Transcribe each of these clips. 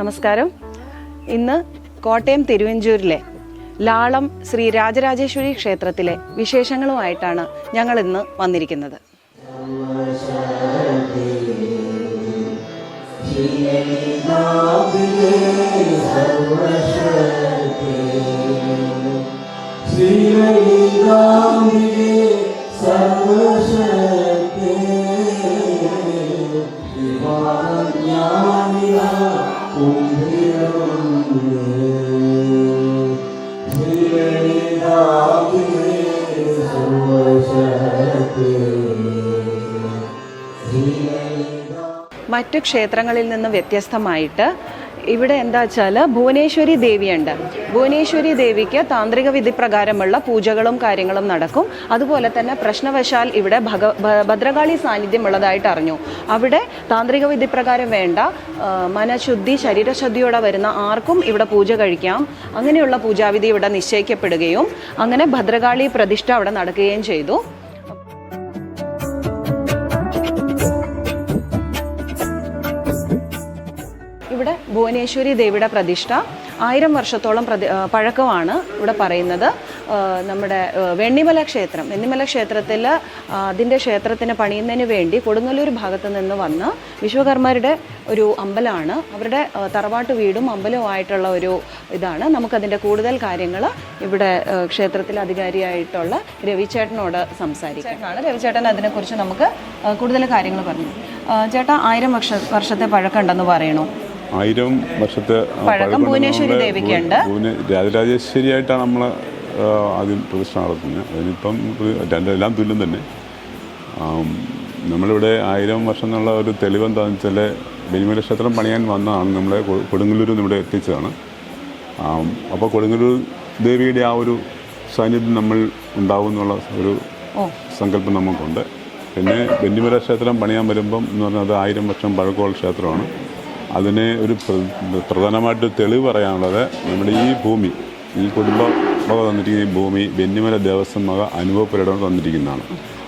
നമസ്കാരം. ഇന്ന് കോട്ടയം തിരുവഞ്ചൂരിലെ ലാളം ശ്രീ രാജരാജേശ്വരി ക്ഷേത്രത്തിലെ വിശേഷങ്ങളുമായിട്ടാണ് ഞങ്ങൾ ഇന്ന് വന്നിരിക്കുന്നത്. ശ്രീലളിതാംബികേ മറ്റു ക്ഷേത്രങ്ങളിൽ നിന്ന് വ്യത്യസ്തമായിട്ട് ഇവിടെ എന്താ വെച്ചാൽ ഭുവനേശ്വരി ദേവിയുണ്ട്. ഭുവനേശ്വരി ദേവിക്ക് താന്ത്രിക വിധി പ്രകാരമുള്ള പൂജകളും കാര്യങ്ങളും നടക്കും. അതുപോലെ തന്നെ പ്രശ്നവശാൽ ഇവിടെ ഭഗ ഭദ്രകാളി സാന്നിധ്യം ഉള്ളതായിട്ട് അറിഞ്ഞു. അവിടെ താന്ത്രിക വിധി പ്രകാരം വേണ്ട മനഃശുദ്ധി ശരീരശുദ്ധിയോടെ വരുന്ന ആർക്കും ഇവിടെ പൂജ കഴിക്കാം. അങ്ങനെയുള്ള പൂജാവിധി ഇവിടെ നിശ്ചയിക്കപ്പെടുകയും അങ്ങനെ ഭദ്രകാളി പ്രതിഷ്ഠ അവിടെ നടക്കുകയും ചെയ്തു. ഇവിടെ ഭുവനേശ്വരി ദേവിയുടെ പ്രതിഷ്ഠ. ആയിരം വർഷത്തോളം പ്രതി പഴക്കമാണ് ഇവിടെ പറയുന്നത്. നമ്മുടെ വെണ്ണിമല ക്ഷേത്രം. വെണ്ണിമല ക്ഷേത്രത്തിൽ അതിന്റെ ക്ഷേത്രത്തിന് പണിയുന്നതിന് വേണ്ടി കൊടുങ്ങല്ലൂർ ഭാഗത്ത് നിന്ന് വന്ന് വിശ്വകർമ്മരുടെ ഒരു അമ്പലമാണ് അവരുടെ തറവാട്ട് വീടും അമ്പലവുമായിട്ടുള്ള ഒരു ഇതാണ്. നമുക്കതിന്റെ കൂടുതൽ കാര്യങ്ങൾ ഇവിടെ ക്ഷേത്രത്തിലെ അധികാരിയായിട്ടുള്ള രവിചേട്ടനോട് സംസാരിക്കാനാണ് രവിചേട്ടൻ അതിനെക്കുറിച്ച് നമുക്ക് കൂടുതൽ കാര്യങ്ങൾ പറഞ്ഞു. ചേട്ടാ ആയിരം വർഷ വർഷത്തെ പഴക്കമുണ്ടെന്ന് പറയണു? ആയിരം വർഷത്തെ പഴക്കം ഭുവനേശ്വരി ദേവിക്കുണ്ട്. രാജരാജേശ്വരിയായിട്ടാണ് നമ്മൾ ആദ്യം പ്രതിഷ്ഠ നടത്തുന്നത്. അതിനിപ്പം രണ്ടെല്ലാം തുല്യം തന്നെ. നമ്മളിവിടെ ആയിരം വർഷം എന്നുള്ള ഒരു തെളിവ് എന്താണെന്ന് വെച്ചാൽ ബലിമല ക്ഷേത്രം പണിയാൻ വന്നതാണ്. നമ്മളെ കൊടുങ്ങല്ലൂരിൽ കൊടുങ്ങല്ലൂർ ഇവിടെ എത്തിച്ചതാണ്. അപ്പോൾ കൊടുങ്ങല്ലൂർ ദേവിയുടെ ആ ഒരു സാന്നിധ്യം നമ്മൾ ഉണ്ടാവും എന്നുള്ള ഒരു സങ്കല്പം നമുക്കുണ്ട്. പിന്നെ ബെന്നിമല ക്ഷേത്രം പണിയാൻ വരുമ്പം എന്ന് പറഞ്ഞാൽ അത് ആയിരം വർഷം പഴക്കമുള്ള ക്ഷേത്രമാണ്. അതിന് ഒരു പ്രധാനമായിട്ട് തെളിവ് പറയാനുള്ളത് നമ്മുടെ ഈ ഭൂമി ഈ കുടുംബ തന്നിരിക്കുന്ന ഈ ഭൂമി വെന്നിമല ദേവസ്വം മക അനുഭവപ്പെടണം തന്നിരിക്കുന്നതാണ്.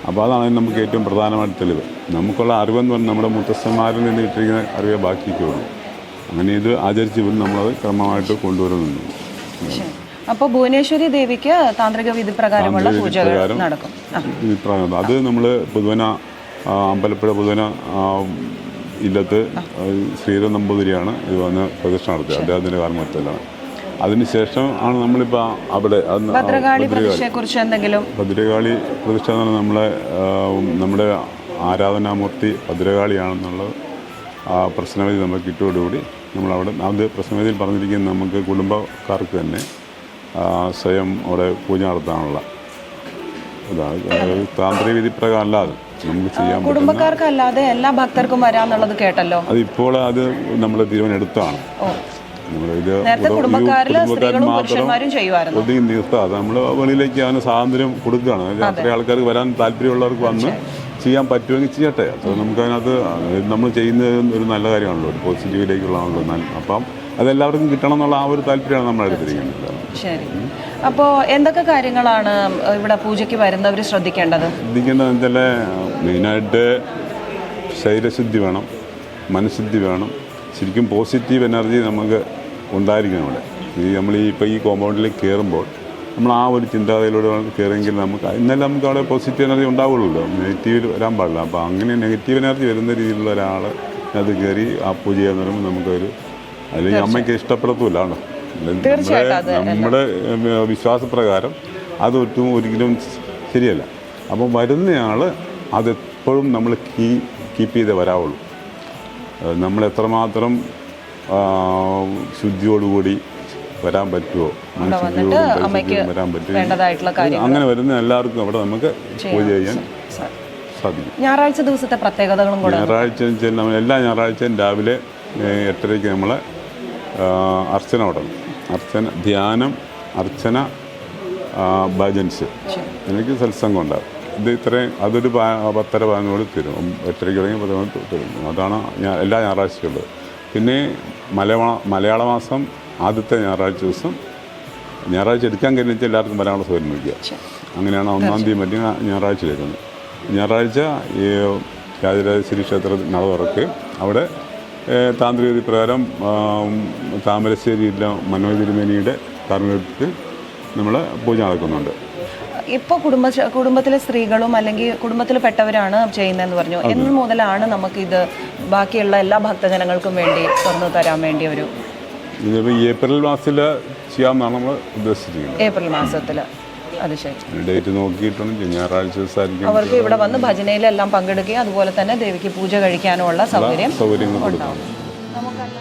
അപ്പോൾ അതാണ് നമുക്ക് ഏറ്റവും പ്രധാനമായിട്ട് തെളിവ്. നമുക്കുള്ള അറിവെന്ന് പറഞ്ഞാൽ നമ്മുടെ മുത്തശ്ശന്മാരിൽ നിന്ന് കിട്ടിയിരിക്കുന്ന അറിവേ ബാക്കിക്കുള്ളൂ അങ്ങനെ ഇത് ആചരിച്ച് ഇവർ നമ്മളത് ക്രമമായിട്ട് കൊണ്ടുവരുന്നുണ്ട്. അപ്പോൾ ഭുവനേശ്വരി ദേവിക്ക് താന്ത്രിക വിധി പ്രകാരമുള്ള പൂജകൾ പ്രകാരം നടക്കും. അത് നമ്മൾ പുതുവന അമ്പലപ്പുഴ പുതുവന ഇല്ലത്ത് ശ്രീധരൻ നമ്പൂതിരിയാണ് ഇത് വന്ന് പ്രതിഷ്ഠ നടത്തിയത് അദ്ദേഹത്തിന്റെ കാർമ്മത്തിലാണ് അതിനുശേഷം ആണ് നമ്മളിപ്പോൾ അവിടെ ഭദ്രകാളി പ്രതിഷ്ഠ എന്ന് പറഞ്ഞാൽ നമ്മളെ നമ്മുടെ ആരാധനാമൂർത്തി ഭദ്രകാളിയാണെന്നുള്ള ആ പ്രശ്നവേദി നമുക്ക് കിട്ടിയോടുകൂടി നമ്മളവിടെ അത് പ്രശ്നവേദിയിൽ പറഞ്ഞിരിക്കുന്ന നമുക്ക് കുടുംബക്കാർക്ക് തന്നെ സ്വയം അവിടെ പൂജ നടത്താനുള്ള ഇതാണ് താന്ത്രിക വിധി പ്രകാരം അല്ലാതെ നമുക്ക് ചെയ്യാൻ കുടുംബക്കാർക്കല്ലാതെ എല്ലാ ഭക്തർക്കും വരാന്നുള്ളത് കേട്ടല്ലോ. അതിപ്പോൾ അത് നമ്മൾ തീരുമാനം എടുത്താണ് നമ്മളിത് സ്ത്രീകളും മാത്രം ഒതുങ്ങി നിർത്തുക അത് നമ്മൾ വെളിയിലേക്ക് അവന് സ്വാതന്ത്ര്യം കൊടുക്കുകയാണ്. അത്രയും ആൾക്കാർക്ക് വരാൻ താല്പര്യമുള്ളവർക്ക് വന്ന് ചെയ്യാൻ പറ്റുമെങ്കിൽ ചെയ്യട്ടെ. അപ്പോൾ നമുക്ക് അതിനകത്ത് നമ്മൾ ചെയ്യുന്നത് ഒരു നല്ല കാര്യമാണല്ലോ. ഒരു പോസിറ്റീവിലേക്കുള്ളതാണല്ലോ അപ്പം അതെല്ലാവർക്കും കിട്ടണം എന്നുള്ള ആ ഒരു താല്പര്യമാണ് നമ്മൾ എടുത്തിരിക്കുന്നത് ശരി. അപ്പോൾ എന്തൊക്കെ കാര്യങ്ങളാണ് ഇവിടെ പൂജയ്ക്ക് വരുന്നവർ ശ്രദ്ധിക്കേണ്ടത്? ശ്രദ്ധിക്കേണ്ടത് വെച്ചാൽ മെയിനായിട്ട് ശരീരശുദ്ധി വേണം മനഃശുദ്ധി വേണം. ശരിക്കും പോസിറ്റീവ് എനർജി നമുക്ക് ഉണ്ടായിരിക്കണം അവിടെ ഈ നമ്മൾ ഈ ഇപ്പോൾ ഈ കോമ്പൗണ്ടിലേക്ക് കയറുമ്പോൾ നമ്മൾ ആ ഒരു ചിന്താഗതിയിലൂടെ കയറിയെങ്കിൽ നമുക്ക് ഇന്നലെ നമുക്ക് അവിടെ പോസിറ്റീവ് എനർജി ഉണ്ടാവുള്ളൂ നെഗറ്റീവ് വരാൻ പാടില്ല. അപ്പോൾ അങ്ങനെ നെഗറ്റീവ് എനർജി വരുന്ന രീതിയിലുള്ള ഒരാൾ അത് കയറി ആ പൂജ ചെയ്യാൻ നമുക്കൊരു ഈ അമ്മയ്ക്ക് ഇഷ്ടപ്പെടത്തൂലാണ് നമ്മുടെ വിശ്വാസപ്രകാരം അത് ഒട്ടും ഒരിക്കലും ശരിയല്ല. അപ്പം വരുന്നയാൾ അതെപ്പോഴും നമ്മൾ കീ കീപ്പ് ചെയ്തേ വരാവുള്ളൂ. നമ്മൾ എത്രമാത്രം ശുദ്ധിയോടുകൂടി വരാൻ പറ്റുമോ വരാൻ പറ്റുമോ അങ്ങനെ വരുന്ന എല്ലാവർക്കും അവിടെ നമുക്ക് പൂജ ചെയ്യാൻ സാധിക്കും. ഞായറാഴ്ച ദിവസത്തെ പ്രത്യേകതകളും ഞായറാഴ്ച എല്ലാ ഞായറാഴ്ചയും രാവിലെ എട്ടരയ്ക്ക് നമ്മൾ അർച്ചന തുടങ്ങും അർച്ചന ധ്യാനം അർച്ചന ഭജൻസ്. എനിക്ക് സത്സംഗം ഉണ്ടാകും ഇത് ഇത്രയും അതൊരു പത്തര പതിനോട് തരും. എട്ടരയ്ക്ക് തുടങ്ങി പതിനോട് തരും. അതാണ് ഞാൻ എല്ലാ ഞായറാഴ്ചയുള്ളത് പിന്നെ മലയാള മലയാള മാസം ആദ്യത്തെ ഞായറാഴ്ച ദിവസം ഞായറാഴ്ച എടുക്കാൻ കഴിഞ്ഞാൽ എല്ലാവർക്കും മലയാള സൗകര്യം വയ്ക്കുക അങ്ങനെയാണ് ഒന്നാം തീയതി മറ്റേ ഞായറാഴ്ച വരുന്നത് ഞായറാഴ്ച ഈ രാജരാജശ്വരി ക്ഷേത്രത്തിൽ നട തുറക്കുകയും അവിടെ ഏഹ്, താന്ത്രിക പ്രകാരം താമരശ്ശേരിയിലെ മനോജ് തിരുമേനിയുടെ കാർമ്മികത്തിൽ നമ്മൾ പൂജ നടക്കുന്നുണ്ട്. ഇപ്പോൾ കുടുംബ കുടുംബത്തിലെ സ്ത്രീകളും അല്ലെങ്കിൽ കുടുംബത്തിൽ പെട്ടവരാണ് ചെയ്യുന്നതെന്ന് പറഞ്ഞു. എന്ന് മുതലാണ് നമുക്കിത് ബാക്കിയുള്ള എല്ലാ ഭക്തജനങ്ങൾക്കും വേണ്ടി തുറന്നു തരാൻ വേണ്ടി ഒരു ഇതിപ്പോൾ ഏപ്രിൽ മാസത്തിൽ ചെയ്യാമെന്നാണ് നമ്മൾ ഉദ്ദേശിച്ചിരിക്കുന്നത്. ഏപ്രിൽ മാസത്തിൽ അത് ശരി ഡേറ്റ് നോക്കിയിട്ടാണ് ചെയ്യുന്നത്. ഞായറാഴ്ച ദിവസമായിരിക്കും അവർക്ക് ഇവിടെ വന്ന് ഭജനയിലെല്ലാം പങ്കെടുക്കുകയും അതുപോലെ തന്നെ ദേവിക്ക് പൂജ കഴിക്കാനുമുള്ള സൗകര്യം സൗകര്യങ്ങൾ നമുക്കല്ല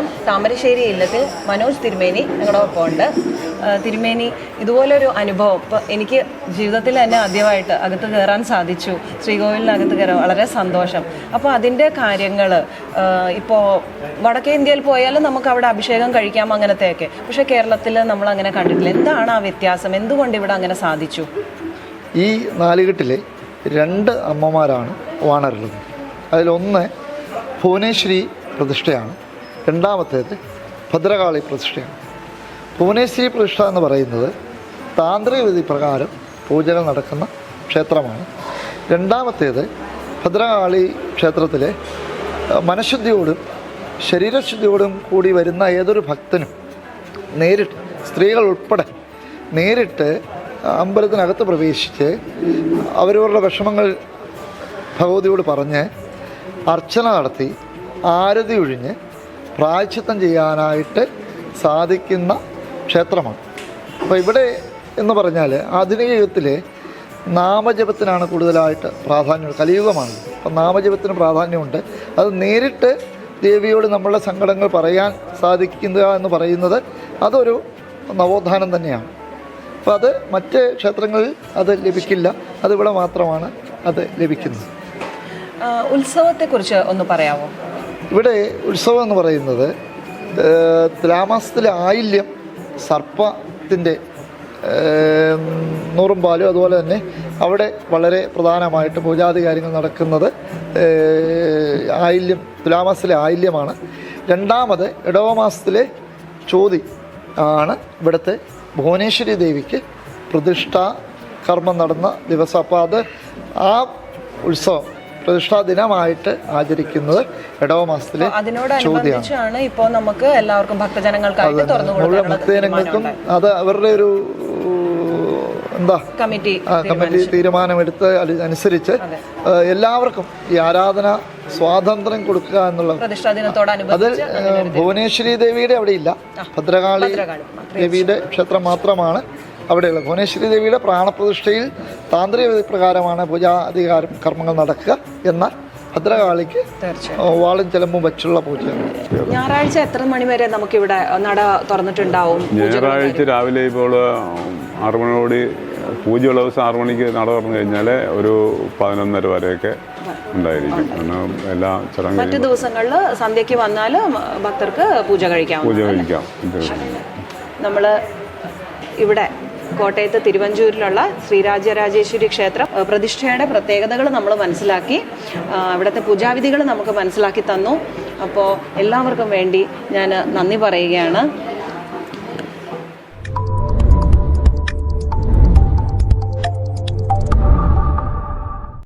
മാലം താമരശ്ശേരി ഇല്ലത്തിൽ മനോജ് തിരുമേനി ഞങ്ങളോടൊപ്പം ഉണ്ട് തിരുമേനി ഇതുപോലൊരു അനുഭവം ഇപ്പോൾ എനിക്ക് ജീവിതത്തിൽ തന്നെ ആദ്യമായിട്ട് അകത്ത് കയറാൻ സാധിച്ചു. ശ്രീകോവിലിനകത്ത് കയറാൻ വളരെ സന്തോഷം. അപ്പോൾ അതിന്റെ കാര്യങ്ങൾ ഇപ്പോൾ വടക്കേ ഇന്ത്യയിൽ പോയാലും നമുക്ക് അവിടെ അഭിഷേകം കഴിക്കാം അങ്ങനത്തെയൊക്കെ. പക്ഷേ കേരളത്തിൽ നമ്മൾ അങ്ങനെ കണ്ടിട്ടില്ല. എന്താണ് ആ വ്യത്യാസം? എന്തുകൊണ്ട് ഇവിടെ അങ്ങനെ സാധിച്ചു? ഈ നാലുകെട്ടിലെ രണ്ട് അമ്മമാരാണ് വാണറുള്ളത് അതിലൊന്ന് ഭുവനേശ്വരി പ്രതിഷ്ഠയാണ്. രണ്ടാമത്തേത് ഭദ്രകാളി പ്രതിഷ്ഠയാണ്. ഭുവനേശ്വരി പ്രതിഷ്ഠ എന്ന് പറയുന്നത് താന്ത്രിക വിധി പ്രകാരം പൂജകൾ നടക്കുന്ന ക്ഷേത്രമാണ്. രണ്ടാമത്തേത് ഭദ്രകാളി ക്ഷേത്രത്തിലെ മനഃശുദ്ധിയോടും ശരീരശുദ്ധിയോടും കൂടി വരുന്ന ഏതൊരു ഭക്തനും നേരിട്ട് സ്ത്രീകൾ ഉൾപ്പെടെ നേരിട്ട് അമ്പലത്തിനകത്ത് പ്രവേശിച്ച് അവരവരുടെ വിഷമങ്ങൾ ഭഗവതിയോട് പറഞ്ഞ് അർച്ചന നടത്തി ആരതി ഒഴിഞ്ഞ് പ്രായച്ചിത്തം ചെയ്യാനായിട്ട് സാധിക്കുന്ന ക്ഷേത്രമാണ്. അപ്പോൾ ഇവിടെ എന്ന് പറഞ്ഞാൽ ആധുനിക യുഗത്തിൽ നാമജപത്തിനാണ് കൂടുതലായിട്ട് പ്രാധാന്യം കലിയുഗമാണ്. അപ്പം നാമജപത്തിന് പ്രാധാന്യമുണ്ട്. അത് നേരിട്ട് ദേവിയോട് നമ്മളുടെ സങ്കടങ്ങൾ പറയാൻ സാധിക്കുക എന്ന് പറയുന്നത് അതൊരു നവോത്ഥാനം തന്നെയാണ്. അപ്പോൾ അത് മറ്റ് ക്ഷേത്രങ്ങളിൽ അത് ലഭിക്കില്ല. അതിവിടെ മാത്രമാണ് അത് ലഭിക്കുന്നത്. ഉത്സവത്തെക്കുറിച്ച് ഒന്ന് പറയാമോ? ഇവിടെ ഉത്സവം എന്ന് പറയുന്നത് തുലാമാസത്തിലെ ആയില്യം സർപ്പത്തിന്റെ നൂറും പാലും അതുപോലെ തന്നെ അവിടെ വളരെ പ്രധാനമായിട്ട് പൂജാതി കാര്യങ്ങൾ നടക്കുന്നത് ആയില്യം തുലാമാസത്തിലെ ആയില്യമാണ്. രണ്ടാമത് ഇടവമാസത്തിലെ ചോതി ആണ് ഇവിടുത്തെ ഭുവനേശ്വരി ദേവിക്ക് പ്രതിഷ്ഠാ കർമ്മം നടന്ന ദിവസം. അപ്പോൾ അത് ആ ഉത്സവം പ്രതിഷ്ഠാ ദിനമായിട്ട് ആചരിക്കുന്നത് ഇടവ മാസത്തിലെ ചോദ്യമാണ്. ഇപ്പോൾ നമുക്ക് എല്ലാവർക്കും ഭക്തജനങ്ങൾക്കായിട്ട് തുറന്നു ഭക്തജനങ്ങൾക്കും അത് അവരുടെ ഒരു എന്താ കമ്മിറ്റി കമ്മിറ്റി തീരുമാനമെടുത്ത് അനുസരിച്ച് എല്ലാവർക്കും ഈ ആരാധന സ്വാതന്ത്ര്യം കൊടുക്കുക എന്നുള്ള അത് ഭുവനേശ്വരി ദേവിയുടെ അവിടെ ഇല്ല. ഭദ്രകാളി. ദേവിയുടെ ക്ഷേത്രം മാത്രമാണ്. അവിടെയുള്ളത് ഭുവനേശ്വരി ദേവിയുടെ പ്രാണപ്രതിഷ്ഠയിൽ താന്ത്രിക വിധി പ്രകാരമാണ് പൂജാധികാരം കർമ്മങ്ങൾ നടക്കുക എന്നാൽ ഭദ്രകാളിക്ക് വാളും ചിലമ്പും വെച്ചുള്ള പൂജയാണ് ഞായറാഴ്ച എത്ര മണി വരെ നമുക്കിവിടെ നട തുറന്നിട്ടുണ്ടാവും? ഞായറാഴ്ച രാവിലെ ഇപ്പോൾ ആറു മണിയോട് പൂജയുള്ള ദിവസം ആറു മണിക്ക് നട തുറന്നു കഴിഞ്ഞാൽ ഒരു പതിനൊന്നര വരെയൊക്കെ ഉണ്ടായിരിക്കും. എല്ലാ എല്ലാ മറ്റു ദിവസങ്ങളിൽ സന്ധ്യയ്ക്ക് വന്നാൽ ഭക്തർക്ക് പൂജ കഴിക്കാം. പൂജ കഴിക്കാം. നമ്മൾ ഇവിടെ കോട്ടയത്ത് തിരുവഞ്ചൂരിലുള്ള ശ്രീരാജരാജേശ്വരി ക്ഷേത്രം പ്രതിഷ്ഠയുടെ പ്രത്യേകതകൾ നമ്മൾ മനസ്സിലാക്കി അവിടുത്തെ പൂജാവിധികൾ നമുക്ക് മനസ്സിലാക്കി തന്നു. അപ്പോൾ എല്ലാവർക്കും വേണ്ടി ഞാൻ നന്ദി പറയുകയാണ്.